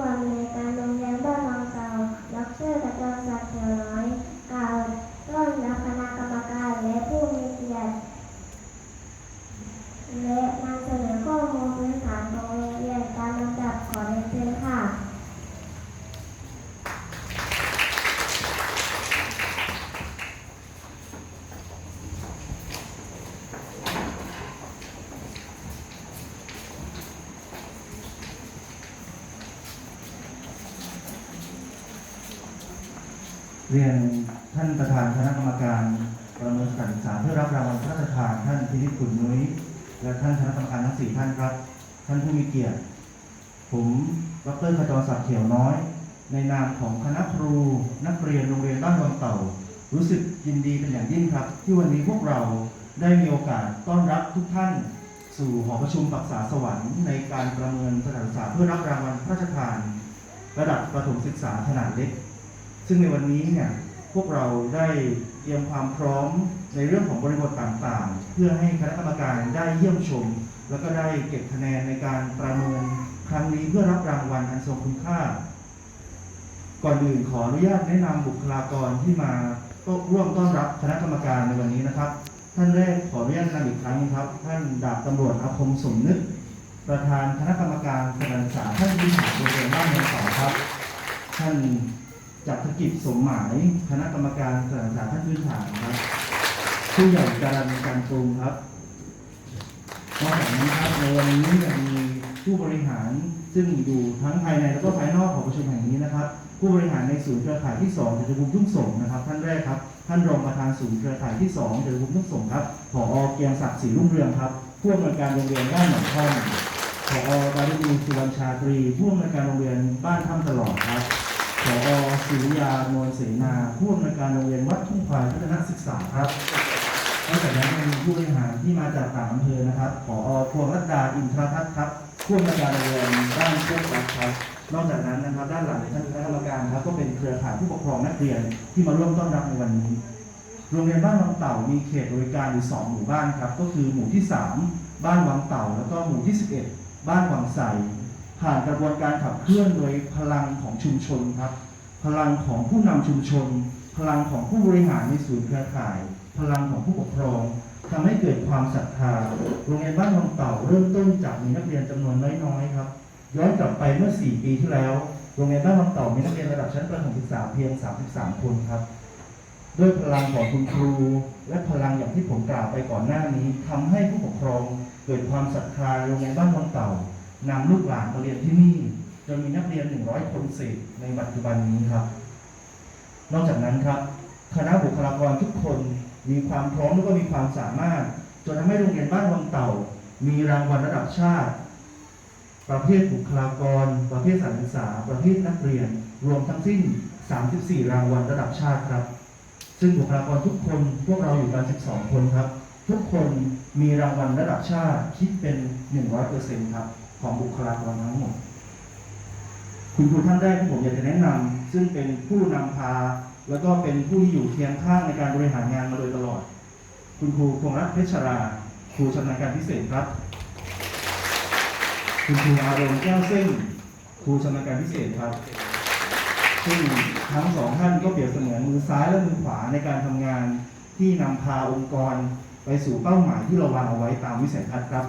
ผู้อนการโรงเรียนบ้านวังเสาาดรกัจจรศักดิ์เฉลิม เรียนท่านประธานคณะกรรมการประเมินสถานศึกษาเพื่อรับรางวัลพระราชทานท่านพินิจขุนนุ้ยและท่านคณะกรรมการทั้งสี่ท่านครับ ท่านผู้มีเกียรติ ผมดรขจรศักดิ์เขียวน้อย ในนามของคณะครูนักเรียนโรงเรียนบ้านวังเต่า รู้สึกยินดีเป็นอย่างยิ่งครับ ที่วันนี้พวกเราได้มีโอกาสต้อนรับทุกท่าน สู่หอประชุมปรักษาสวรรค์ในการประเมินสถานศึกษาเพื่อรับรางวัลพระราชทาน ระดับประถมศึกษาขนาดเล็ก ซึ่งในวันนี้เนี่ยพวกเราได้เตรียมความพร้อมในเรื่องของบริบทต่างๆ เพื่อให้คณะกรรมการได้เยี่ยมชม แล้วก็ได้เก็บคะแนนในการประเมินครั้งนี้เพื่อรับรางวัลอันทรงคุณค่า ก่อนอื่นขออนุญาตแนะนำบุคลากรที่มาร่วมต้อนรับคณะกรรมการในวันนี้นะครับ ท่านแรกขออนุญาตแนะนำอีกครั้งนะครับ ท่านดาบตำรวจอาคมสมนึก ประธานคณะกรรมการสถานศึกษาท่านที่หาโรงเรียนบ้านเมืองครับ ท่าน จักรกิจสมหมาย คณะกรรมการสถานศึกษาท่านพื้นฐานครับ ผู้ใหญ่การันการปรุงครับนอกจากนี้ครับในวันนี้ยังมีผู้บริหารซึ่งอยู่ทั้งภายในและก็ภายนอกของประชุมแห่งนี้นะครับ ผู้บริหารในศูนย์เครือข่ายที่2เจริญภูมิทุ่งสงนะครับ ท่านแรกครับ ท่านรองประธานศูนย์เครือข่ายที่2เจริญภูมิทุ่งสงครับผอเกียงศักดิ์ศรีรุ่งเรืองครับผู้อำนวยการโรงเรียนบ้านหนองท่อมผอบารุณีสุวรรณชาตรีผู้อำนวยการโรงเรียนบ้านถ้ำตลอดครับ ผอศิริยานวลเสนาผู้อำนวยการโรงเรียนวัดทุ่งควายพัฒนศึกษาครับนอกจากนั้นยังมีผู้บริหารที่มาจากต่างอำเภอนะครับผอพวงรัตดาอินทรทัศน์ครับผู้อำนวยการโรงเรียนบ้านโคกรักครับนอกจากนั้นนะครับ ด้านหลังในท่านคณะกรรมการครับ ก็เป็นเครือข่ายผู้ปกครองนักเรียนที่มาร่วมต้อนรับในวันนี้โรงเรียนบ้านวังเต่ามีเขตบริการอยู่สองหมู่บ้านครับ ก็คือหมู่ที่ 3 บ้านวังเต่า แล้วก็หมู่ที่ 11 บ้านวังใส ผ่านกระบวนการขับเคลื่อนโดยพลังของชุมชนครับ พลังของผู้นำชุมชน พลังของผู้บริหารในศูนย์เครือข่าย พลังของผู้ปกครองทำให้เกิดความศรัทธาโรงเรียนบ้านวังเต่าเริ่มต้นจากมีนักเรียนจำนวนน้อยๆครับ ย้อนกลับไปเมื่อ 4 ปีที่แล้ว โรงเรียนบ้านวังเต่ามีนักเรียนระดับชั้นประถมศึกษาเพียง 33 คนครับด้วยพลังของคุณครู และพลังอย่างที่ผมกล่าวไปก่อนหน้านี้ทำให้ผู้ปกครองเกิดความศรัทธาโรงเรียนบ้านวังเต่า นำลูกหลานมาเรียนที่นี่จนมีนักเรียน 100 คนเศษในปัจจุบันนี้ครับ นอกจากนั้นครับ คณะบุคลากรทุกคนมีความพร้อมและก็มีความสามารถจนทำให้โรงเรียนบ้านวังเต่า มีรางวัลระดับชาติ ประเภทบุคลากร ประเภทสานศึกษา ประเภทนักเรียน รวมทั้งสิ้น 34 รางวัลระดับชาติครับ ซึ่งบุคลากรทุกคนพวกเราอยู่กัน 12 คนครับ ทุกคนมีรางวัลระดับชาติคิดเป็น 100%ครับ ของบุคลากรทั้งหมด คุณครูท่านแรกที่ผมอยากจะแนะนำซึ่งเป็นผู้นำพา แล้วก็เป็นผู้ที่อยู่เคียงข้างในการบริหารงานมาโดยตลอด คุณครูพงรัตน์เพชรา ครูชำนาญการพิเศษครับ คุณครูอารมณ์แก้วเส้น ครูชำนาญการพิเศษครับซึ่งทั้งสองท่านก็เปรียบเสมือนมือซ้ายและมือขวาในการทำงานที่นำพาองค์กร ไปสู่เป้าหมายที่เราวางเอาไว้ตามวิสัยทัศน์ครับ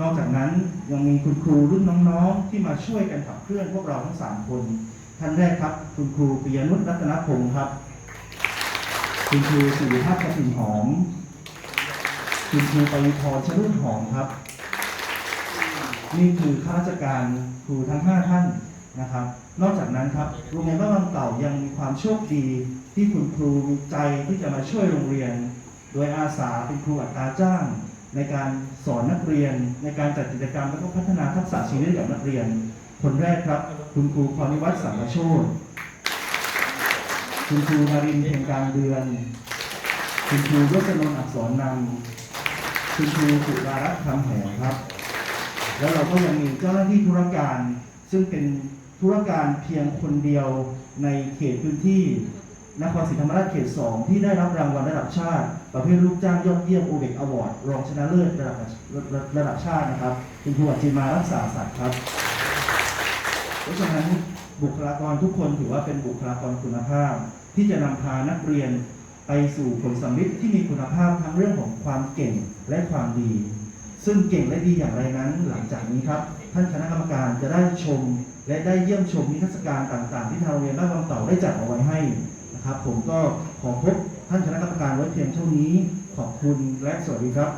นอกจากนั้นยังมีคุณครูรุ่นน้องๆ ที่มาช่วยกันขับเคลื่อนพวกเราทั้งสามคน ท่านแรกครับ คุณครูปิยนุชรัตนพงศ์ครับ คุณครูสิริภาพกระถิ่นหอม คุณครูปริพรชรุ่นหอมครับ นี่คือข้าราชการครูทั้ง 5 ท่านนะครับ นอกจากนั้นครับโรงเรียนบ้านวังเก่ายังมีความโชคดีที่คุณครูมีใจที่จะมาช่วยโรงเรียน โดยอาสาเป็นครูอัตราจ้าง ในการสอนนักเรียน ในการจัดกิจกรรมและก็พัฒนาทักษะชีวิตกับนักเรียน คนแรกครับ คุณครูพรนิวัฒน์สังกโชตคุณครูนารินเพ็งกลางเดือน คุณครูยศนนท์อักษรนำคุณครูสุดารัตน์คำแหงครับ แล้วเราก็ยังมีเจ้าหน้าที่ธุรการ ซึ่งเป็นธุรการเพียงคนเดียวในเขตพื้นที่ นครศรีธรรมราชเขต 2 ที่ได้รับรางวัลระดับชาติ ประเภทลูกจ้างยอดเยี่ยมโอเบกอวอร์ดรองชนะเลิศระดับระดับชาตินะครับคุณครูอัจจิมารักษาสัตว์ครับเพราะฉะนั้นบุคลากรทุกคนถือว่าเป็นบุคลากรคุณภาพ ที่จะนำพานักเรียนไปสู่ผลสำลิดที่มีคุณภาพทั้งเรื่องของความเก่งและความดี ซึ่งเก่งและดีอย่างไรนั้น หลังจากนี้ครับ ท่านคณะกรรมการจะได้ชม และได้เยี่ยมชมนิทรรศการต่าง ๆ ที่ทางโรงเรียนบ้านวังเต่าได้จัดเอาไว้ให้ ครับ ผมก็ขอพบท่านคณะกรรมการไว้เพียงเท่านี้ขอบคุณและสวัสดีครับ